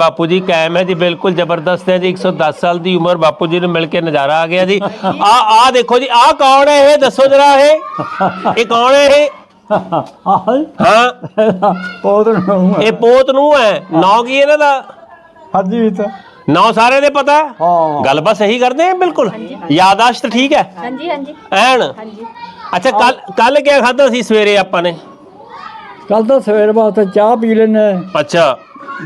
ਬਾਪੂ ਜੀ ਕਾਇਮ ਹੈ ਜੀ ਬਿਲਕੁਲ ਜ਼ਬਰਦਸਤ ਹੈ ਜੀ 110 ਸਾਲ ਦੀ ਉਮਰ ਬਾਪੂ ਜੀ ਨੂੰ ਮਿਲ ਕੇ ਨਜ਼ਾਰਾ ਆ ਗਿਆ ਜੀ। ਆ ਆ ਦੇਖੋ ਜੀ ਆ ਕੌਣ ਹੈ ਇਹ? ਦੱਸੋ ਜਰਾ ਇਹ। ਇਹ ਕੌਣ ਹੈ ਇਹ? ਹਾਂ। ਬਹੁਤ ਨੂੰ ਇਹ ਪੋਤ ਨੂੰ ਹੈ। ਨਾਂ ਕੀ ਇਹਨਾਂ ਦਾ? ਹੱਦੀ ਵੀ ਤਾਂ। ਨਾਂ ਸਾਰਿਆਂ ਦੇ ਪਤਾ? ਹੈ। ਗੱਲ ਬਸ ਸਹੀ ਕਰਦੇ ਆ ਬਿਲਕੁਲ? ਯਾਦਾਸ਼ਤ ਠੀਕ ਹੈ? ਹਾਂਜੀ ਹਾਂਜੀ। ਐਨ? ਹਾਂਜੀ। ਅੱਛਾ ਕੱਲ ਕੱਲ ਕਿਆ ਖਾਦਾ ਸੀ ਸਵੇਰੇ ਆਪਾਂ ਨੇ? ਕੱਲ ਤਾਂ ਸਵੇਰ ਬਾਅਦ ਚਾਹ ਪੀ ਲੈਣੇ ਅੱਛਾ।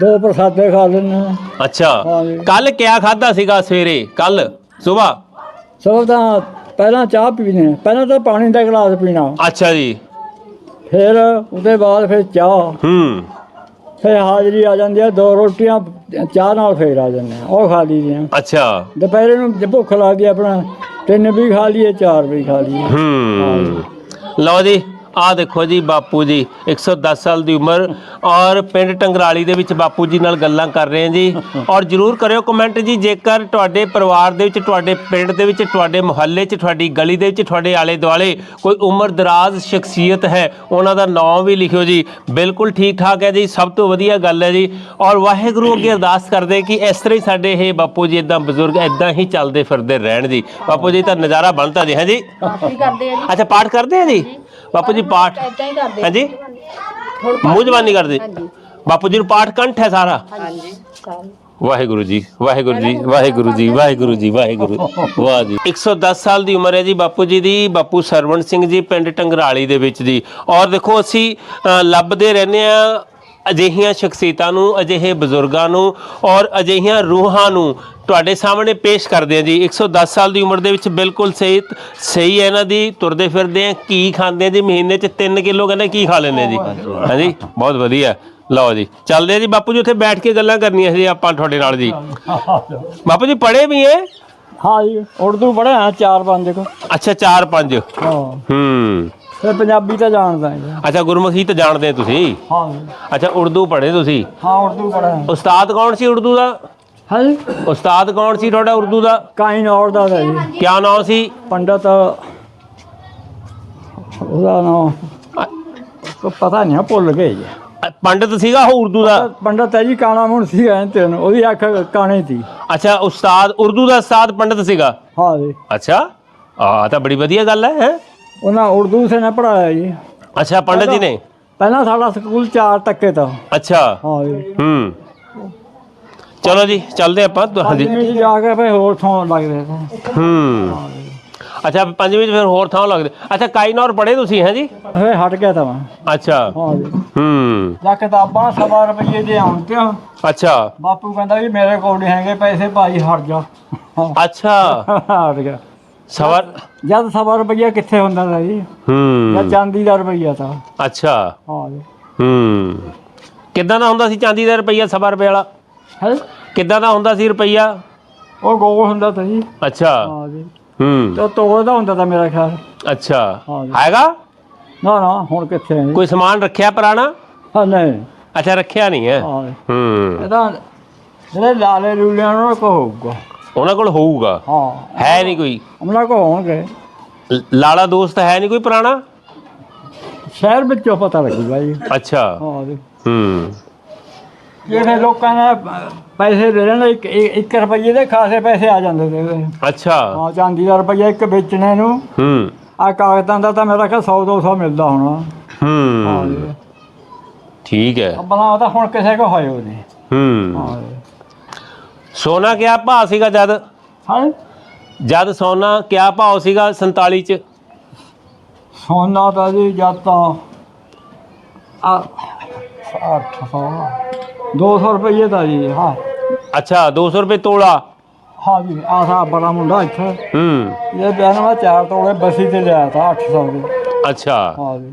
ਦੋ ਪ੍ਰਸਾਦੇ ਖਾ ਲੈਣੇ ਅੱਛਾ। ਹਾਂਜੀ। ਕੱਲ ਕਿਆ ਖਾਦਾ ਸੀਗਾ ਸਵੇਰੇ? ਕੱਲ ਸਵੇਰ ਸਭ ਤਾਂ ਪਹਿਲਾਂ ਚਾਹ ਪੀਣੇ ਪਹਿਲਾਂ ਤਾਂ ਪਾਣੀ ਦਾ ਗਲਾਸ ਪੀਣਾ। ਅੱਛਾ ਜੀ। ਫਿਰ ਉਹਦੇ ਬਾਅਦ ਫਿਰ ਚਾਹ। ਹੂੰ। ਫਿਰ ਹਾਜ਼ਰੀ ਆ ਜਾਂਦੀ ਆ ਦੋ ਰੋਟੀਆਂ ਚਾਹ ਨਾਲ ਫੇਰ ਆ ਜਾਂਦੇ ਆ ਉਹ ਖਾ ਲਈਦੀਆਂ। ਅੱਛਾ। ਦੁਪਹਿਰੇ ਨੂੰ ਜੇ ਭੁੱਖ ਲੱਗਦੀ ਆ ਆਪਣਾ ਤਿੰਨ ਵੀ ਖਾ ਲਈਏ ਚਾਰ ਵੀ ਖਾ ਲਈਏ। ਹੂੰ। ਲਓ ਜੀ। ਆ ਦੇਖੋ ਜੀ ਬਾਪੂ ਜੀ 110 ਸਾਲ ਦੀ ਉਮਰ ਔਰ ਪਿੰਡ ਟੰਗਰਾਲੀ ਦੇ ਵਿੱਚ ਬਾਪੂ ਜੀ ਨਾਲ ਗੱਲਾਂ ਕਰ ਰਹੇ ਹਾਂ ਜੀ। ਔਰ ਜਰੂਰ ਕਰਿਓ ਕਮੈਂਟ ਜੀ ਜੇਕਰ ਤੁਹਾਡੇ ਪਰਿਵਾਰ ਦੇ ਵਿੱਚ ਤੁਹਾਡੇ ਪਿੰਡ ਦੇ ਵਿੱਚ ਤੁਹਾਡੇ ਮੁਹੱਲੇ 'ਚ ਤੁਹਾਡੀ ਗਲੀ ਦੇ ਵਿੱਚ ਤੁਹਾਡੇ ਆਲੇ ਦੁਆਲੇ ਕੋਈ ਉਮਰ ਦਰਾਜ਼ ਸ਼ਖਸੀਅਤ ਹੈ ਉਹਨਾਂ ਦਾ ਨਾਮ ਵੀ ਲਿਖਿਓ ਜੀ। ਬਿਲਕੁਲ ਠੀਕ ਠਾਕ ਹੈ ਜੀ ਸਭ ਤੋਂ ਵਧੀਆ ਗੱਲ ਹੈ ਜੀ। ਔਰ ਵਾਹਿਗੁਰੂ ਅੱਗੇ ਅਰਦਾਸ ਕਰਦੇ ਕਿ ਇਸ ਤਰ੍ਹਾਂ ਹੀ ਸਾਡੇ ਇਹ ਬਾਪੂ ਜੀ ਇਦਾਂ ਬਜ਼ੁਰਗ ਇਦਾਂ ਹੀ ਚੱਲਦੇ ਫਿਰਦੇ ਰਹਿਣ ਜੀ। ਬਾਪੂ ਜੀ ਤਾਂ ਨਜ਼ਾਰਾ ਬਣਦਾ ਜੀ ਹੈ ਜੀ? ਕੀ ਕਰਦੇ ਆ ਜੀ। ਅੱਛਾ ਪਾਠ ਕਰਦੇ ਆ ਜੀ? ਬਾਪੂ ਜੀ ਪਾਠ ਇਦਾਂ ਹੀ ਕਰਦੇ। ਹਾਂਜੀ? ਥੋੜ੍ਹਾ ਮੂੰਹ ਜ਼ਬਾਨੀ ਕਰਦੇ। ਹਾਂਜੀ। ਬਾਪੂ ਜੀ ਨੂੰ ਪਾਠ ਕੰਠ ਹੈ ਸਾਰਾ। ਹਾਂਜੀ। ਸਾਲ ਵਾਹਿਗੁਰੂ ਜੀ ਵਾਹਿਗੁਰੂ ਜੀ ਵਾਹਿਗੁਰੂ ਜੀ ਵਾਹਿਗੁਰੂ ਜੀ ਵਾਹਿਗੁਰੂ ਵਾਹ ਜੀ। 110 ਸਾਲ ਦੀ ਉਮਰ ਹੈ ਜੀ ਬਾਪੂ ਜੀ ਦੀ ਬਾਪੂ ਸਰਵਣ ਸਿੰਘ ਜੀ ਪਿੰਡ ਟੰਗਰਾਲੀ ਦੇ ਵਿੱਚ ਜੀ। ਔਰ ਦੇਖੋ ਅਸੀਂ ਲੱਭਦੇ ਰਹਿੰਦੇ ਆ ਅਜਿਹੀਆਂ ਸ਼ਖਸੀਅਤਾਂ ਨੂੰ ਅਜਿਹੇ ਬਜ਼ੁਰਗਾਂ ਨੂੰ ਔਰ ਅਜਿਹੀਆਂ ਰੂਹਾਂ ਨੂੰ ਤੁਹਾਡੇ ਸਾਹਮਣੇ ਪੇਸ਼ ਕਰਦੇ ਆ ਜੀ। 110 ਸਾਲ ਦੀ ਉਮਰ ਦੇ ਵਿੱਚ ਬਿਲਕੁਲ ਸਹੀ ਸਹੀ ਹੈ ਇਹਨਾਂ ਦੀ ਤੁਰਦੇ ਫਿਰਦੇ ਆ ਕੀ ਖਾਂਦੇ ਆ ਜੀ ਮਹੀਨੇ 'ਚ 3 ਕਿਲੋ ਕਹਿੰਦੇ ਕੀ ਖਾ ਲੈਂਦੇ ਜੀ। ਹਾਂਜੀ ਬਹੁਤ ਵਧੀਆ। ਲਓ ਜੀ ਚੱਲਦੇ ਆ ਜੀ। ਬਾਪੂ ਜੀ ਉੱਥੇ ਬੈਠ ਕੇ ਗੱਲਾਂ ਕਰਨੀਆਂ ਸੀ ਆਪਾਂ ਤੁਹਾਡੇ ਨਾਲ ਜੀ। ਬਾਪੂ ਜੀ ਪੜ੍ਹੇ ਵੀ ਹੈ ਹਾਂ ਜੀ ਉਰਦੂ ਪੜ੍ਹਿਆ ਚਾਰ ਪੰਜ ਕੋ। ਅੱਛਾ 4 5 ਹਾਂ। ਹੂੰ। ਫਿਰ ਪੰਜਾਬੀ ਤਾਂ ਜਾਣਦਾ ਜੀ ਅੱਛਾ ਗੁਰਮੁਖੀ ਤਾਂ ਜਾਣਦੇ ਤੁਸੀਂ? ਹਾਂ। ਜੀ। ਅੱਛਾ ਉਰਦੂ ਪੜ੍ਹੇ ਤੁਸੀਂ? ਹਾਂ ਉਰਦੂ ਪੜ੍ਹਿਆ ਉਸਤਾਦ ਕੌਣ ਸੀ ਉਰਦੂ ਦਾ? ਹਾਂ? ਜੀ ਉਸਤਾਦ ਕੌਣ ਸੀ ਤੁਹਾਡਾ ਉਰਦੂ ਦਾ? ਕਾਇਨ ਔਰ ਦਾ ਤਾ ਜੀ। ਕਿਆ ਨਾਮ ਸੀ? ਪੰਡਤ ਉਹਦਾ ਨਾਮ ਕੋ ਪਤਾ ਨਹੀਂ ਆ, ਭੁੱਲ ਗਏ ਜੀ। ਅ, ਪੰਡਤ ਸੀਗਾ ਉਹ ਉਰਦੂ ਦਾ? ਪੰਡਤ ਹੈ ਜੀ ਕਾਣਾ ਮੁਣ ਸੀ ਐ ਤੈਨੂੰ ਉਹਦੀ ਅੱਖ ਕਾਣੇ ਸੀ। ਅੱਛਾ ਉਸਤਾਦ ਉਰਦੂ ਦਾ ਉਸਤਾਦ ਪੰਡਤ ਸੀਗਾ? ਹਾਂ ਜੀ। ਅੱਛਾ ਆ ਤਾਂ ਬੜੀ ਵਧੀਆ ਗੱਲ ਹੈ ਹੈਂ? ਉਹਨਾਂ ਉਰਦੂ ਸੇ ਨਾ ਪੜਾਇਆ ਜੀ। ਅੱਛਾ ਪੰਡਤ ਜੀ ਨੇ? ਪਹਿਲਾਂ ਸਾਡਾ ਸਕੂਲ ਚਾਰ ਟੱਕੇ ਤਾਂ। ਅੱਛਾ। ਹਾਂ ਜੀ। ਹੂੰ। ਚਲੋ ਜੀ ਚੱਲਦੇ ਆਪਾਂ। ਤੁ- ਹਾਂਜੀ। ਪੰਜਵੀਂ ਚ ਜਾ ਕੇ ਫੇ ਹੋਰ ਥੋਂ ਲੱਗਦੇ ਸੀ ਹੂੰ। ਅੱਛਾ ਪੰਜਵੀਂ ਚ ਫਿਰ ਹੋਰ ਥਾਂ ਲੱਗਦੇ ਅੱਛਾ ਕਾਈਨੌਰ ਪੜ੍ਹੇ ਤੁਸੀਂ ਹੈ ਜੀ? ਫੇ ਹਟ ਗਿਆ ਤਾਂ ਮੈਂ। ਅੱਛਾ। ਹਾਂ ਜੀ। ਹੂੰ। ਜਾਂ ਕਿਤਾਬਾਂ ਸਵਾ ਰੁਪਏ ਦੇ ਆਉਣ ਤੇ। ਅੱਛਾ। ਬਾਪੂ ਕਹਿੰਦਾ ਵੀ ਮੇਰੇ ਕੋਲ ਨਹੀਂ ਹੈਗੇ ਪੈਸੇ ਭਾਈ ਹਟ ਜਾ। ਅੱਛਾ। ਹਟ ਗਿਆ। ਸਵਰ ਜਦ ਸਵਾ ਰੁਪਈਆ ਕਿੱਥੇ ਹੁੰਦਾ ਤਾ ਜੀ? ਜਾਂ ਹੂੰ ਚਾਂਦੀ ਦਾ ਰੁਪਈਆ ਤਾਂ। ਅੱਛਾ। ਹਾਂ ਜੀ। ਹੂੰ। ਕਿੱਦਾਂ ਦਾ ਹੁੰਦਾ ਸੀ ਚਾਂਦੀ ਦਾ ਰੁਪਈਆ ਸਵਾ ਰੁਪਏ ਵਾਲਾ? ਹੈ? ਕਿੱਦਾਂ ਦਾ ਹੁੰਦਾ ਸੀ ਰੁਪਈਆ? ਉਹ ਗੋਲ ਹੁੰਦਾ ਤਾਂ ਜੀ। ਅੱਛਾ। ਹਾਂ ਜੀ। ਹੂੰ। ਤੇ ਤੋੜ ਦਾ ਹੁੰਦਾ ਤਾਂ ਮੇਰਾ ਖਿਆਲ। ਅੱਛਾ। ਹਾਂ ਜੀ। ਹੈਗਾ? ਨਾ ਨਾ ਹੁਣ ਕਿੱਥੇ ਹੈ ਜੀ? ਕੋਈ ਸਮਾਨ ਰੱਖਿਆ ਪੁਰਾਣਾ? ਹਾਂ ਨਹੀਂ। ਅੱਛਾ ਰੱਖਿਆ ਨਹੀਂ ਹੈ। ਹਾਂ ਜੀ। ਹੂੰ। ਇਹ ਤਾਂ ਜਿਹੜੇ ਲਾਲੇ ਲੂਲਿਆਂ ਨੂੰ ਕੋ ਹੋਊਗਾ। ਉਹਨਾਂ ਕੋਲ ਹੋਊਗਾ। ਹਾਂ। ਹੈ ਨਹੀਂ ਕੋਈ। ਉਹਨਾਂ ਕੋ ਹੋਣਗੇ। ਲ- ਲਾਲਾ ਦੋਸਤ ਹੈ ਨਹੀਂ ਕੋਈ ਪੁਰਾਣਾ? ਸ਼ਹਿਰ ਵਿੱਚੋਂ ਪਤਾ ਲੱਗੂਗਾ ਜੀ। ਅੱਛਾ। ਹਾਂ ਜੀ। ਹੂੰ। ਜਿਹੜੇ ਲੋਕਾਂ ਨੇ ਪੈਸੇ ਦੇ ਦੇਣ ਇੱਕ ਇੱਕ ਰੁਪਈਏ ਦੇ ਖਾਸੇ ਪੈਸੇ ਆ ਜਾਂਦੇ ਨੇ। ਅੱਛਾ। ਹਾਂ ਚਾਂਦੀ ਦਾ ਰੁਪਈਆ ਇੱਕ ਵੇਚਣੇ ਨੂੰ। ਹੂੰ। ਆ ਕਾਗਜ਼ਾਂ ਦਾ ਤਾਂ ਮੇਰਾ ਕਿਹਾ 100 200 ਮਿਲਦਾ ਹੋਣਾ। ਹਾਂ। ਠੀਕ ਹੈ। ਉਹ ਤਾਂ ਹੁਣ ਕਿਸੇ ਕੋ ਹੋਏ ਉਹਨੇ ਹੂੰ। ਹਾਂ ਜੀ। ਸੋਨਾ ਕਿਆ ਭਾਅ ਸੀਗਾ ਜਦ? ਹਾਂ? ਜਦ ਸੋਨਾ ਕਿਆ ਭਾਅ ਸੀਗਾ 47 ਚ? ਸੋਨਾ ਤਾਂ ਜੀ ਜਦ ਤਾਂ ਆ 800 200 ਰੁਪਏ ਦਾ ਜੀ ਹਾਂ। ਅੱਛਾ 200 ਰੁਪਏ ਤੋਲਾ। ਹਾਂ ਜੀ ਆ ਸਾ ਬੜਾ ਮੁੰਡਾ ਇੱਥੇ। ਹੂੰ। ਇਹ ਬਿਆਨ ਮੈਂ ਚਾਰ ਤੋਲੇ ਬਸੀ ਤੇ ਲਿਆ ਤਾ 800 ਦੇ। ਅੱਛਾ। ਹਾਂ ਜੀ।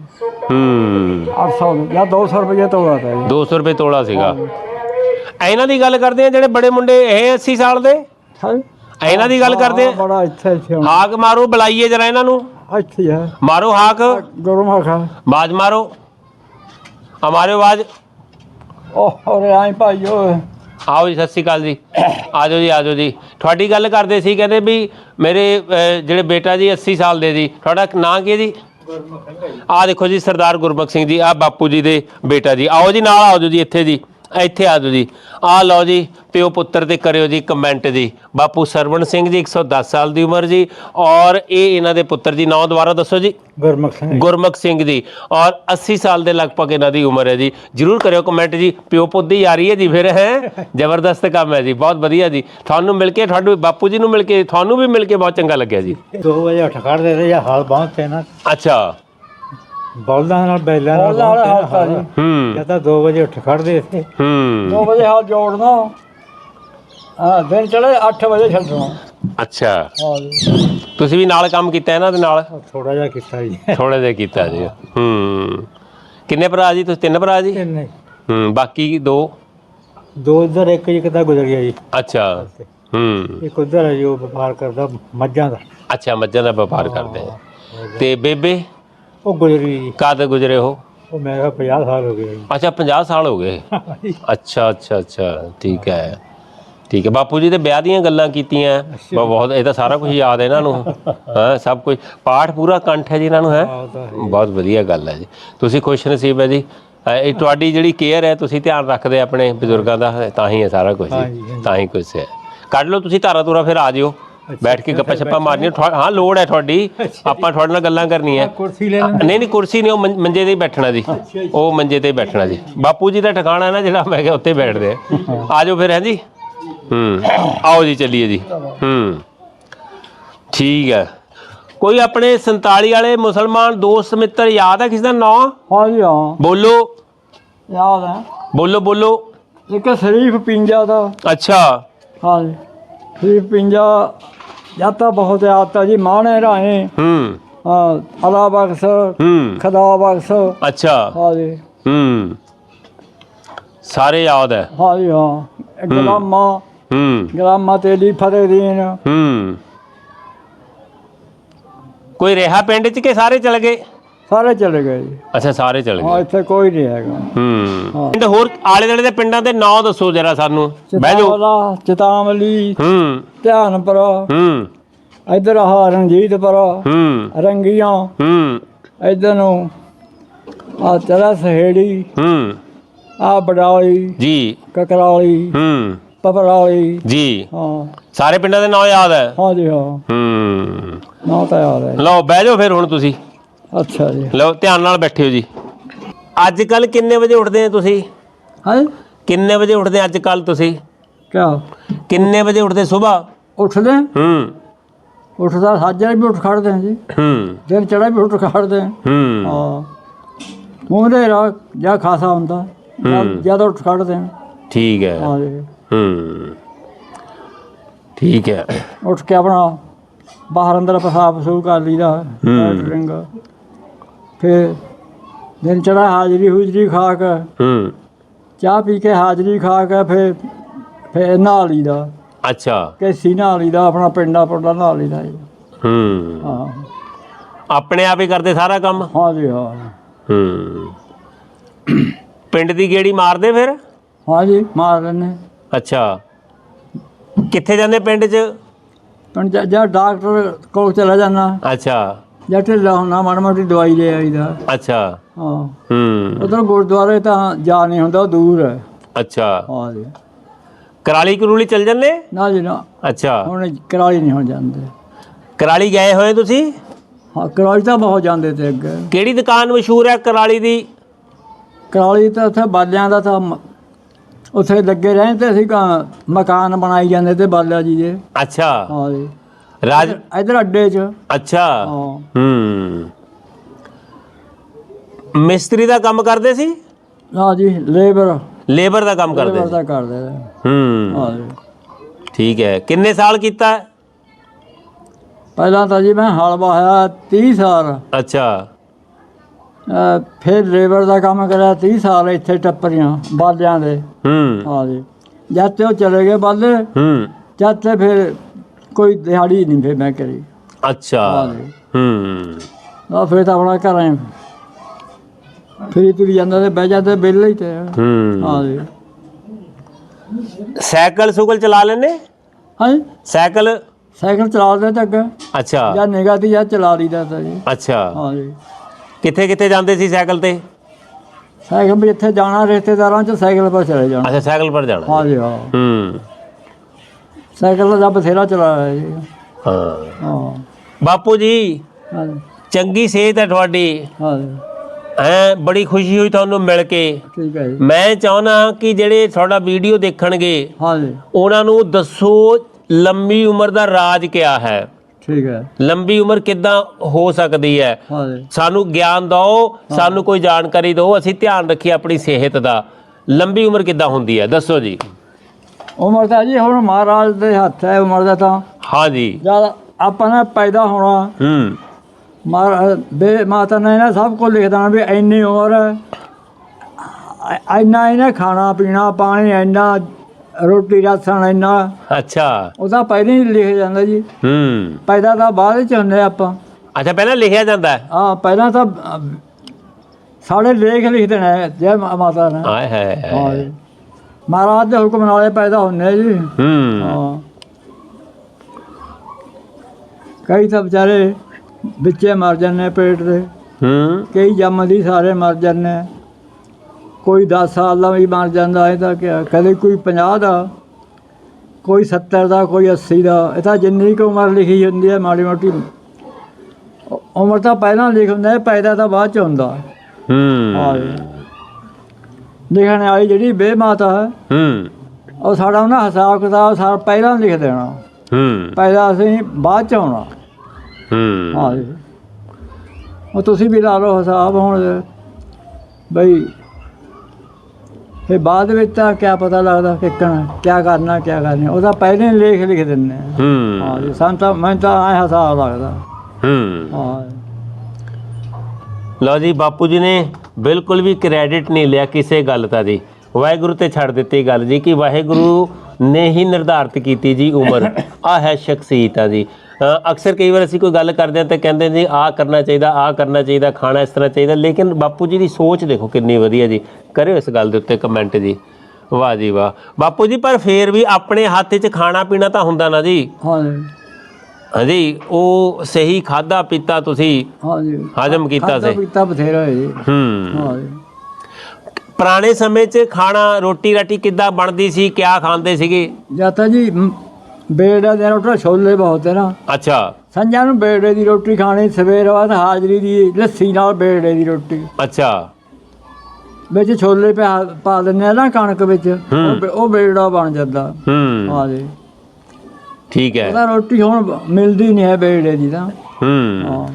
ਹੂੰ। 800 ਦੇ ਜਾਂ 200 ਰੁਪਏ ਤੋਲਾ ਤਾ ਜੀ। 200 ਰੁਪਏ ਤੋਲਾ ਸੀਗਾ। ਇਹਨਾਂ ਦੀ ਗੱਲ ਕਰਦੇ ਆ ਜਿਹੜੇ ਬੜੇ ਮੁੰਡੇ ਇਹ 80 ਸਾਲ ਦੇ? ਹਾਂ। ਇਹਨਾਂ ਦੀ ਗੱਲ ਕਰਦੇ ਆ? ਬੜਾ ਇੱਥੇ ਇੱਥੇ ਹੁਣ ਹਾਕ ਮਾਰੋ ਬੁਲਾਈਏ ਜਰਾ ਇਹਨਾਂ ਨੂੰ। ਇੱਥੇ ਹੀ ਹੈ ਮਾਰੋ ਹਾਕ। ਗੁਰਮੁਖਾ ਬਾਜ ਮਾਰੋ। ਹਮਾਰੇ ਆਵਾਜ਼। ਉਹ ਔਰੇ ਆਈ ਭਾਈ ਓਏ। ਆਓ ਜੀ ਸਤਿ ਸ਼੍ਰੀ ਅਕਾਲ ਜੀ। ਆਜੋ ਜੀ ਆਜੋ ਜੀ। ਤੁਹਾਡੀ ਗੱਲ ਕਰਦੇ ਸੀ ਕਹਿੰਦੇ ਵੀ ਮੇਰੇ ਅਹ, ਜਿਹੜੇ ਬੇਟਾ ਜੀ 80 ਸਾਲ ਦੇ ਜੀ ਤੁਹਾਡਾ ਨਾਂ ਕੀ ਹੈ ਜੀ? ਆ ਦੇਖੋ ਜੀ ਸਰਦਾਰ ਗੁਰਬਖਸ਼ ਸਿੰਘ ਜੀ ਆ ਬਾਪੂ ਜੀ ਦੇ ਬੇਟਾ ਜੀ। ਆਓ ਜੀ ਨਾਲ ਆਓ ਜੀ ਇੱਥੇ ਜੀ। ਇੱਥੇ ਆ ਜਾਓ ਜੀ। ਆ ਲਓ ਜੀ ਪਿਓ ਪੁੱਤਰ ਤੇ ਕਰਿਓ ਜੀ ਕਮੈਂਟ ਜੀ। ਬਾਪੂ ਸਰਵਣ ਸਿੰਘ ਜੀ 110 ਸਾਲ ਦੀ ਉਮਰ ਜੀ। ਔਰ ਇਹ ਇਹਨਾਂ ਦੇ ਪੁੱਤਰ ਜੀ। ਨਾਮ ਦੁਬਾਰਾ ਦੱਸੋ ਜੀ। ਗੁਰਮੁਖ ਸਿੰਘ ਗੁਰਮੁਖ ਸਿੰਘ ਜੀ। ਔਰ 80 ਸਾਲ ਦੇ ਲਗਭਗ ਇਹਨਾਂ ਦੀ ਉਮਰ ਹੈ ਜੀ। ਜਰੂਰ ਕਰਿਓ ਕਮੈਂਟ ਜੀ। ਪਿਓ ਪੁੱਤ ਦੀ ਯਾਰੀ ਹੈ ਜੀ ਫਿਰ ਹੈ? ਜ਼ਬਰਦਸਤ ਕੰਮ ਹੈ ਜੀ। ਬਹੁਤ ਵਧੀਆ ਜੀ। ਤੁਹਾਨੂੰ ਮਿਲ ਕੇ ਤੁਹਾਨੂੰ ਬਾਪੂ ਜੀ ਨੂੰ ਮਿਲ ਕੇ ਤੁਹਾਨੂੰ ਵੀ ਮਿਲ ਕੇ ਬਹੁਤ ਚੰਗਾ ਲੱਗਿਆ ਜੀ। 2 ਵਜੇ ਉੱਠ ਖੜਦੇ ਤੇ ਜਾਂ ਹਾਲ ਬਹੁਤ ਤੇ ਨਾ। ਅੱਛਾ। ਬਲਦਾਂ ਨਾਲ ਬੈਲਾਂ ਨਾਲ ਬਹੁਤ ਤੇ ਹੂੰ। ਜਾਂ ਤਾਂ 2 ਵਜੇ ਉੱਠ ਖੜਦੇ ਸੀ ਹੂੰ। 2 ਵਜੇ ਹਾਲ ਜੋੜਨਾ। ਹਾਂ ਦਿਨ ਚੜੇ 8 ਵਜੇ ਛੱਡਣਾ। ਅੱਛਾ। ਹਾਂ ਜੀ। ਤੁਸੀਂ ਵੀ ਨਾਲ ਕੰਮ ਕੀਤਾ ਇਹਨਾਂ ਦੇ ਨਾਲ? ਥੋੜਾ ਜਿਹਾ ਕੀਤਾ ਜੀ। ਥੋੜੇ ਜਿਹਾ ਕੀਤਾ ਜੀ। ਹੂੰ। ਕਿੰਨੇ ਭਰਾ ਜੀ? ਤੁਸੀਂ ਤਿੰਨ ਭਰਾ ਜੀ? ਨਹੀਂ ਹੂੰ ਬਾਕੀ ਦੋ? ਦੋ ਇੱਧਰ ਇੱਕ ਜੀ ਕਿਤਾ ਗੁਜ਼ਰ ਗਿਆ ਜੀ। ਅੱਛਾ। ਹੂੰ। ਇੱਕ ਉਧਰ ਹੈ ਜੀ ਉਹ ਵਪਾਰ ਕਰਦਾ ਮੱਝਾਂ ਦਾ। ਅੱਛਾ ਮੱਝਾਂ ਦਾ ਵਪਾਰ ਕਰਦੇ ਆ। ਤੇ ਬੇਬੇ? ਉਹ ਗੁਜ਼ਰੀ ਜੀ। ਕਦ ਗੁਜਰੇ ਹੋ ਉਹ ਮੈਂ ਕਿਹਾ 50 ਸਾਲ ਹੋ ਗਏ ਅੱਛਾ 50 ਸਾਲ ਹੋ ਗਏ। ਅੱਛਾ ਅੱਛਾ ਅੱਛਾ ਠੀਕ ਹੈ। ਠੀਕ ਹੈ। ਬਾਪੂ ਜੀ ਦੇ ਵਿਆਹ ਦੀਆਂ ਗੱਲਾਂ ਕੀਤੀਆਂ। ਬ- ਬਹੁਤ ਇਹ ਤਾਂ ਸਾਰਾ ਕੁਝ ਯਾਦ ਹੈ ਇਹਨਾਂ ਨੂੰ। ਹਾਂ ਸਭ ਕੁਝ। ਪਾਠ ਪੂਰਾ ਕੰਠ ਹੈ ਜੀ ਇਹਨਾਂ ਨੂੰ ਹੈ? ਆਹ ਤਾਂ ਬਹੁਤ ਵਧੀਆ ਗੱਲ ਹੈ ਜੀ। ਤੁਸੀਂ ਖੁਸ਼ ਨਸੀਬ ਹੈ ਜੀ। ਇਹ ਤੁਹਾਡੀ ਜਿਹੜੀ ਕੇਅਰ ਹੈ ਤੁਸੀਂ ਧਿਆਨ ਰੱਖਦੇ ਆਪਣੇ ਬਜ਼ੁਰਗਾਂ ਦਾ ਤਾਂ ਹੀ ਹੈ ਸਾਰਾ ਕੁਝ ਹਾਂਜੀ, ਜੀ ਹਾਂਜੀ। ਤਾਂ ਹੀ ਕੁਝ ਹੈ। ਕੱਢ ਲਓ ਤੁਸੀਂ ਧਾਰਾ ਧੂਰਾ ਫਿਰ ਆ ਜਿਓ। ਬੈਠ ਕੇ ਗੱਪਾਂ ਛੱਪਾਂ ਮਾਰਨੀਆਂ ਤੁਹਾ- ਹਾਂ ਲੋੜ ਹੈ ਤੁਹਾਡੀ। ਆਪਾਂ ਤੁਹਾਡੇ ਨਾਲ ਗੱਲਾਂ ਕਰਨੀਆਂ। ਕੁਰਸੀ ਲੈ ਨਹੀਂ ਨਹੀਂ ਕੁਰਸੀ ਨਹੀਂ ਉਹ ਮੰ- ਮੰਜੇ ਤੇ ਹੀ ਬੈਠਣਾ ਜੀ। ਉਹ ਮੰਜੇ ਤੇ ਹੀ ਬੈਠਣਾ ਜੀ। ਬਾਪੂ ਜੀ ਦਾ ਠਿਕਾਣਾ ਹੈ ਨਾ ਜਿਹੜਾ ਮੈਂ ਕਿਹਾ ਉੱਤੇ ਬੈਠਦੇ ਆ। ਆ ਜਾਓ ਫਿਰ ਹੈ ਜੀ? ਹੂੰ। ਆਓ ਜੀ ਚੱਲੀਏ ਜੀ। ਹੂੰ। ਠੀਕ ਹੈ। ਕੋਈ ਆਪਣੇ 47 ਵਾਲੇ ਮੁਸਲਮਾਨ ਦੋਸਤ ਮਿੱਤਰ ਯਾਦ ਹੈ ਕਿਸ ਦਾ? ਨਾਂ? ਹਾਂ ਜੀ ਹਾਂ। ਬੋਲੋ। ਯਾਦ ਹੈ। ਬੋਲੋ ਬੋਲੋ। ਇੱਕ ਸ਼ਰੀਫ ਪਿੰਜਾ ਦਾ। ਅੱਛਾ। ਹਾਂ ਜੀ। ਸ਼ਰੀਫ ਪਿੰਜਾ ਜਾਤਾ ਬਹੁਤ ਯਾਦ ਤਾ ਜੀ ਮਾਣੇ ਰਾਏ ਹੂੰ। ਹਾਂ ਅਲਾ ਬਖਸ਼ ਹੂੰ। ਖਦਾ ਬਖਸ਼ ਅੱਛਾ। ਹਾਂ ਜੀ। ਹੂੰ। ਸਾਰੇ ਯਾਦ ਹੈ। ਹਾਂ ਜੀ ਹਾਂ। ਗਲਾਮਾ। ਹੂੰ। ਗਲਾਮਾ ਤੇਲੀ ਫਤਿਹਦੀਨ ਹੂੰ। ਕੋਈ ਰਿਹਾ ਪਿੰਡ ਚ ਕਿ ਸਾਰੇ ਚਲ ਗਏ? ਸਾਰੇ ਚਲੇ ਗਏ ਜੀ। ਅੱਛਾ ਸਾਰੇ ਚਲ ਹਾਂ ਗਏ। ਇੱਥੇ ਕੋਈ ਨਹੀਂ ਹੈਗਾ। ਹੂੰ। ਪਿੰਡ ਹੋਰ ਆਲੇ ਦੁਆਲੇ ਦੇ ਪਿੰਡਾਂ ਦੇ ਨਾਂ ਦੱਸੋ ਜਰਾ ਸਾਨੂੰ। ਬਹਿ ਜਾਓ। ਚਤਾਵਲਾ ਚਤਾਮਲੀ ਹੂੰ। ਧਿਆਨਪੁਰ। ਹੂੰ। ਇਧਰ ਆਹ ਰਣਜੀਤਪੁਰ। ਹੂੰ। ਰੰਗੀਆਂ। ਹੂੰ। ਇਧਰ ਨੂੰ ਆ ਤੇਰਾ ਸਹੇੜੀ। ਹੂੰ। ਆ ਬਡਾਲੀ। ਜੀ। ਕਕਰਾਲੀ। ਹੂੰ। ਪਪਰਾਲੀ। ਜੀ। ਹਾਂ। ਸਾਰੇ ਪਿੰਡਾਂ ਦੇ ਨਾਂ ਯਾਦ ਹੈ? ਹਾਂ ਜੀ ਹਾਂ। ਹੂੰ। ਨਾ ਤਾਂ ਯਾਦ ਹੈ। ਲਓ ਬਹਿ ਜਾਓ ਫਿਰ ਹੁਣ ਤੁਸੀਂ। ਅੱਛਾ ਜੀ। ਲਓ ਧਿਆਨ ਨਾਲ ਬੈਠਿਓ ਜੀ। ਅੱਜ ਕੱਲ ਕਿੰਨੇ ਵਜੇ ਉੱਠਦੇ ਆ ਤੁਸੀਂ? ਹਾਂ? ਕਿੰਨੇ ਵਜੇ ਉੱਠਦੇ ਅੱਜ ਕੱਲ ਤੁਸੀਂ? ਕਿਆ? ਕਿੰਨੇ ਵਜੇ ਉੱਠਦੇ ਸਵੇਰ ਉੱਠਦੇ? ਹੂੰ। ਉੱਠਦਾ ਸਾਜਰੇ ਵੀ ਉੱਠ ਖੜਦੇ ਹਾਂ ਜੀ। ਹੂੰ। ਦਿਨ ਚੜਾ ਵੀ ਉੱਠ ਖੜਦੇ ਹਾਂ ਹੂੰ। ਹਾਂ। ਮੂਹਰੇ ਰਾ ਜਾਂ ਖਾਸਾ ਹੁੰਦਾ। ਜ਼ਿਆਦਾ ਉੱਠ ਖੜਦੇ ਹਾਂ ਠੀਕ ਹੈ। ਹਾਂ ਜੀ। ਹੂੰ। ਠੀਕ ਹੈ। ਉੱਠ ਕੇ ਆਪਣਾ ਬਾਹਰ ਅੰਦਰ ਪਸਾਬ ਸੂ ਕਰ ਲਈਦਾ। ਲੈਟਰਿੰਗ ਫਿਰ ਦਿਨ ਚੜਾ ਹਾਜ਼ਰੀ ਹੁਜਰੀ ਖਾ ਕੇ ਹੂੰ। ਚਾਹ ਪੀ ਕੇ ਹਾਜ਼ਰੀ ਖਾ ਕੇ ਫਿਰ ਫਿਰ ਨਹਾ ਲਈਦਾ। ਅੱਛਾ। ਕੈਸੀ ਨਹਾ ਲਈਦਾ ਆਪਣਾ ਪਿੰਡਾ ਪੁੰਡਾ ਨਹਾ ਲਈਦਾ ਜੀ ਹੂੰ। ਹਾਂ। ਆਪਣੇ ਆਪ ਹੀ ਕਰਦੇ ਸਾਰਾ ਕੰਮ? ਹਾਂ ਜੀ ਹਾਂ। ਹੂੰ। ਪਿੰਡ ਦੀ ਗੇੜੀ ਮਾਰਦੇ ਫਿਰ? ਹਾਂ ਜੀ ਮਾਰ ਲੈਨੇ ਅੱਛਾ। ਕਿੱਥੇ ਜਾਂਦੇ ਪਿੰਡ 'ਚ? ਪਰ ਜਾਂ- ਜਾਂ ਡਾਕਟਰ ਕੋਲ ਚਲਾ ਜਾਣਾ ਅੱਛਾ। ਜਾਂ ਢਿੱਲਾ ਹੁੰਦਾ ਮਾੜੀ ਮਾੜੀ ਦਵਾਈ ਲੈ ਆਈਦਾ। ਅੱਛਾ। ਹਾਂ। ਹੂੰ। ਉਧਰ ਗੁਰਦੁਆਰੇ ਤਾਂ ਜਾ ਨਹੀਂ ਹੁੰਦਾ ਉਹ ਦੂਰ ਹੈ। ਅੱਛਾ। ਹਾਂ ਜੀ। ਕਰਾਲੀ ਕਰੂਲੀ ਚੱਲ ਜੰਨੇ ਨਾ ਜੀ ਨਾ। ਅੱਛਾ। ਹੁਣ ਕਰਾਲੀ ਨਹੀਂ ਹੁਣ ਜਾਂਦੇ। ਕਰਾਲੀ ਗਏ ਹੋਏ ਤੁਸੀਂ? ਹਾਂ ਕਰਾਲੀ ਤਾਂ ਬਹੁਤ ਜਾਂਦੇ ਤੇ ਅੱਗੇ। ਕਿਹੜੀ ਦੁਕਾਨ ਮਸ਼ਹੂਰ ਹੈ ਕਰਾਲੀ ਦੀ? ਕਰਾਲੀ ਤਾਂ ਉੱਥੇ ਬਾਲਿਆਂ ਦਾ ਤਾਂ ਮ- ਉੱਥੇ ਲੱਗੇ ਰਹੇ ਤੇ ਅਸੀਂ ਕਾ ਮਕਾਨ ਬਣਾਈ ਜਾਂਦੇ ਤੇ ਬਾਲਿਆ ਜੀ ਦੇ। ਅੱਛਾ। ਹਾਂ ਜੀ। ਰਾਜ ਇਧਰ ਅੱਡੇ 'ਚ। ਅੱਛਾ। ਹਾਂ। ਮਿਸਤਰੀ ਦਾ ਕੰਮ ਕਰਦੇ ਸੀ? ਹਾਂ ਜੀ ਲੇਬਰ। ਲੇਬਰ ਦਾ ਕੰਮ ਕਰਦੇ ਲੇਬਰ ਸੀ? ਦਾ ਕਰਦੇ ਰਹੇ। ਹੂੰ। ਹਾਂ ਜੀ। ਠੀਕ ਹੈ। ਕਿੰਨੇ ਸਾਲ ਕੀਤਾ? ਪਹਿਲਾਂ ਤਾਂ ਜੀ ਮੈਂ ਹਲ ਵਾਹਿਆ 30 ਸਾਲ। ਅੱਛਾ। ਅਹ ਫਿਰ ਲੇਬਰ ਦਾ ਕੰਮ ਕਰਿਆ 30 ਸਾਲ ਇੱਥੇ ਟੱਪਰੀਆਂ ਬਾਲਿਆਂ ਦੇ। ਹੂੰ। ਹਾਂ ਜੀ। ਜਦ ਤੇ ਉਹ ਚਲੇ ਗਏ ਬਾਲੇ। ਹੂੰ। ਜਦ ਤੇ ਫਿਰ ਕੋਈ ਦਿਹਾੜੀ ਨਹੀਂ ਫਿਰ ਮੈਂ ਕਰੀ। ਅੱਛਾ ਹਾਂ। ਆ ਫਿਰ ਤਾਂ ਆਪਣਾ ਘਰਾਂ ਫਿਰ ਤੁਰ ਜਾਂਦਾ ਤੇ ਬਹਿ ਜਾਂਦੇ ਬਿੱਲ ਹੀ ਤੇ। ਹੂੰ। ਹਾਂ ਜੀ ਸਾਈਕਲ ਸੁਕਲ ਚਲਾ ਲੈਨੇ ਹਾਂ ਸਾਈਕਲ? ਸਾਈਕਲ ਚਲਾਉਂਦੇ ਤਾਂ ਅੱਗੇ। ਅੱਛਾ। ਜਾਂ ਨਿਗਾਹ ਦੀ ਜਾਂ ਚਲਾ ਲਈਦਾ ਤਾਂ ਜੀ। ਅੱਛਾ। ਹਾਂ ਜੀ ਕਿੱਥੇ ਕਿੱਥੇ ਜਾਂਦੇ ਸੀ ਸਾਈਕਲ ਤੇ? ਸਾਈਕਲ 'ਤੇ ਜਿੱਥੇ ਜਾਣਾ ਰਿਸ਼ਤੇਦਾਰਾਂ 'ਚ ਸਾਈਕਲ 'ਪਰ ਚਲੇ ਜਾਣਾ। ਅੱਛਾ ਸਾਈਕਲ ਪਰ ਜਾਣਾ। ਹਾਂ ਜੀ ਹਾਂ। ਹੂੰ। ਸਾਈਕਲ ਦਾ ਬਥੇਰਾ ਚਲਾਇਆ ਜੀ। ਹਾਂ। ਹਾਂ। ਬਾਪੂ ਜੀ ਹਾਂ। ਚੰਗੀ ਸਿਹਤ ਹੈ ਤੁਹਾਡੀ। ਹਾਂ। ਜੀ, ਐ ਬੜੀ ਖੁਸ਼ੀ ਹੋਈ ਤੁਹਾਨੂੰ ਮਿਲ ਕੇ। ਠੀਕ ਹੈ ਜੀ। ਮੈਂ ਚਾਹੁੰਦਾ ਕਿ ਜਿਹੜੇ ਤੁਹਾਡਾ ਵੀਡੀਓ ਦੇਖਣਗੇ ਹਾਂ ਜੀ। ਉਹਨਾਂ ਨੂੰ ਦੱਸੋ ਲੰਮੀ ਉਮਰ ਦਾ ਰਾਜ ਕਿਆ ਹੈ। ਠੀਕ ਹੈ। ਲੰਬੀ ਉਮਰ ਕਿੱਦਾਂ ਹੋ ਸਕਦੀ ਹੈ? ਹਾਂ ਜੀ। ਸਾਨੂੰ ਗਿਆਨ ਦਿਓ ਸਾਨੂੰ ਕੋਈ ਜਾਣਕਾਰੀ ਦਿਓ ਅਸੀਂ ਧਿਆਨ ਰੱਖੀਏ ਆਪਣੀ ਸਿਹਤ ਦਾ। ਲੰਬੀ ਉਮਰ ਕਿੱਦਾਂ ਹੁੰਦੀ ਹੈ? ਦੱਸੋ ਜੀ। ਉਮਰ ਤਾਂ ਜੀ ਹੁਣ ਮਹਾਰਾਜ ਦੇ ਹੱਥ ਹੈ ਉਮਰ ਦਾ ਤਾਂ। ਹਾਂ ਜੀ ਜਦ ਆਪਾਂ ਨੇ ਪੈਦਾ ਹੋਣਾ ਹੂੰ। ਮਾਰ ਬੇ ਮਾਤਾ ਨੇ ਨਾ ਸਭ ਕੁਝ ਲਿਖ ਦੇਣਾ ਵੀ ਇੰਨੀ ਉਮਰ ਇੰਨਾ ਇਹਨੇ ਖਾਣਾ ਪੀਣਾ ਪਾਣੀ ਇੰਨਾ ਰੋਟੀ ਰਾਸਣ ਇੰਨਾ। ਅੱਛਾ। ਉਹਦਾ ਪਹਿਲਾਂ ਹੀ ਲਿਖ ਜਾਂਦਾ ਜੀ। ਹੂੰ। ਪੈਦਾ ਤਾਂ ਬਾਅਦ ਚ ਹੁੰਦੇ ਆਪਾਂ। ਅੱਛਾ ਪਹਿਲਾਂ ਲਿਖਿਆ ਜਾਂਦਾ ਹੈ? ਪਹਿਲਾਂ ਤਾਂ ਸਾਡੇ ਲੇਖ ਲਿਖ ਦੇਣਾ ਜੈ ਮਾਤਾ ਨੇ। ਆਏ ਹੈ ਹਾਂ ਜੀ। ਮਹਾਰਾਜ ਦੇ ਹੁਕਮ ਨਾਲੇ ਪੈਦਾ ਆ ਜੀ। ਹੂੰ। ਹਾਂ। ਕਈ ਤਾਂ ਵਿਚਾਰੇ ਵਿੱਚੇ ਮਰ ਜਾਂਦੇ ਪੇਟ ਦੇ। ਹੂੰ। ਕਈ ਜੰਮਦੀ ਸਾਰੇ ਮਰ ਜਾਂਦੇ। ਕੋਈ 10 ਸਾਲ ਦਾ ਵੀ ਮਰ ਜਾਂਦਾ ਇਹ ਤਾਂ ਕਿ ਕਦੇ ਕੋਈ 50 ਦਾ ਕੋਈ 70 ਦਾ ਕੋਈ 80 ਦਾ ਇਹ ਤਾਂ ਜਿੰਨੀ ਕੁ ਉਮਰ ਲਿਖੀ ਹੁੰਦੀ ਹੈ ਮਾੜੀ ਮੋਟੀ। ਉਮਰ ਤਾਂ ਪਹਿਲਾਂ ਲਿਖ ਹੁੰਦਾ ਹੈ ਪੈਦਾ ਤਾਂ ਬਾਅਦ ਚ ਹੁੰਦਾ। ਹਾਂ। ਹੂੰ। ਲਿਖਣ ਵਾਲੀ ਜਿਹੜੀ ਬੇਮਾਤਾ ਹੈ ਹੂੰ। ਉਹ ਸਾਡਾ ਉਹਨਾਂ ਹਿਸਾਬ ਕਿਤਾਬ ਸਾਰਾ ਪਹਿਲਾਂ ਲਿਖ ਦੇਣਾ। ਹੂੰ। ਪੈਦਾ ਅਸੀਂ ਬਾਅਦ ਚ ਆਉਣਾ। ਹੂੰ। ਹਾਂ ਜੀ। ਉਹ ਤੁਸੀਂ ਵੀ ਲਾ ਲਓ ਹਿਸਾਬ ਹੁਣ। ਬਈ ਫਿਰ ਬਾਅਦ ਵਿੱਚ ਤਾਂ ਕਿਆ ਪਤਾ ਲੱਗਦਾ ਕਿੱਕਣ ਕਿਆ ਕਰਨਾ ਕਿਆ ਕਰਨਾ। ਉਹਦਾ ਪਹਿਲੇ ਹੀ ਲੇਖ ਲਿਖ ਦਿੰਦੇ ਆ। ਹਾਂ। ਹੂੰ ਜੀ ਸਾਨੂੰ ਤਾਂ ਮੈਨੂੰ ਤਾਂ ਐ ਹਿਸਾਬ ਲੱਗਦਾ। ਹੂੰ। ਹਾਂ। ਲਓ ਜੀ ਬਾਪੂ ਜੀ ਨੇ ਬਿਲਕੁਲ ਵੀ ਕ੍ਰੈਡਿਟ ਨਹੀਂ ਲਿਆ ਕਿਸੇ ਗੱਲ ਦਾ ਜੀ। ਵਾਹਿਗੁਰੂ ਤੇ ਛੱਡ ਦਿੱਤੀ ਗੱਲ ਜੀ ਕਿ ਵਾਹਿਗੁਰੂ ਨੇ ਹੀ ਨਿਰਧਾਰਤ ਕੀਤੀ ਜੀ ਉਮਰ। ਆ ਹੈ ਸ਼ਖਸੀਅਤ ਆ ਜੀ। ਅਕਸਰ ਕਈ ਵਾਰ ਅਸੀਂ ਕੋਈ ਗੱਲ ਕਰਦੇ ਹਾਂ ਤਾਂ ਕਹਿੰਦੇ ਜੀ ਆਹ ਕਰਨਾ ਚਾਹੀਦਾ, ਆਹ ਕਰਨਾ ਚਾਹੀਦਾ, ਖਾਣਾ ਇਸ ਤਰ੍ਹਾਂ ਚਾਹੀਦਾ, ਲੇਕਿਨ ਬਾਪੂ ਜੀ ਦੀ ਸੋਚ ਦੇਖੋ ਕਿੰਨੀ ਵਧੀਆ ਜੀ। ਕਰਿਓ ਇਸ ਗੱਲ ਦੇ ਉੱਤੇ ਕਮੈਂਟ ਜੀ। ਵਾਹ ਜੀ ਵਾਹ। ਬਾਪੂ ਜੀ, ਪਰ ਫੇਰ ਵੀ ਆਪਣੇ ਹੱਥ 'ਚ ਖਾਣਾ ਪੀਣਾ ਤਾਂ ਹੁੰਦਾ ਨਾ ਜੀ। ਹਾਂ ਜੀ ਹਾਂਜੀ ਉਹ ਸਹੀ ਖਾਦਾ ਪੀਤਾ ਤੁਸੀਂ ਹਾਂ ਜੀ ਹਜਮ ਕੀਤਾ ਖਾਧਾ ਸੀ। ਪੀਤਾ ਬਥੇਰਾ ਹੈ ਜੀ। ਹੂੰ। ਹਾਂ ਜੀ ਪੁਰਾਣੇ ਸਮੇਂ 'ਚ ਖਾਣਾ ਰੋਟੀ ਰਾਟੀ ਕਿੱਦਾਂ ਬਣਦੀ ਸੀ ਕਿਆ ਖਾਂਦੇ ਸੀਗੇ? ਜਾਤਾ ਜੀ ਬੇੜਾ ਦੇ ਰੋਟਾ ਛੋਲੇ ਬਹੁਤ ਹੈ ਨਾ। ਅੱਛਾ। ਸੰਜਾ ਨੂੰ ਬੇੜੇ ਦੀ ਰੋਟੀ ਖਾਣੀ ਸਵੇਰ ਬਾਅਦ ਹਾਜ਼ਰੀ ਦੀ ਲੱਸੀ ਨਾਲ ਬੇੜੇ ਦੀ ਰੋਟੀ। ਅੱਛਾ। ਵਿੱਚ ਛੋਲੇ ਪਾ ਪਾ ਦਿੰਦੇ ਆ ਨਾ ਕਣਕ ਵਿੱਚ ਉਹ ਬੇ- ਉਹ ਬੇੜਾ ਬਣ ਜਾਂਦਾ। ਹੂੰ। ਹਾਂ ਜੀ ਠੀਕ ਹੈ। ਉਹਦਾ ਰੋਟੀ ਹੁਣ ਮਿਲਦੀ ਨਹੀਂ ਹੈ ਬੇੜੇ ਦੀ ਤਾਂ। ਹੂੰ। ਹਾਂ।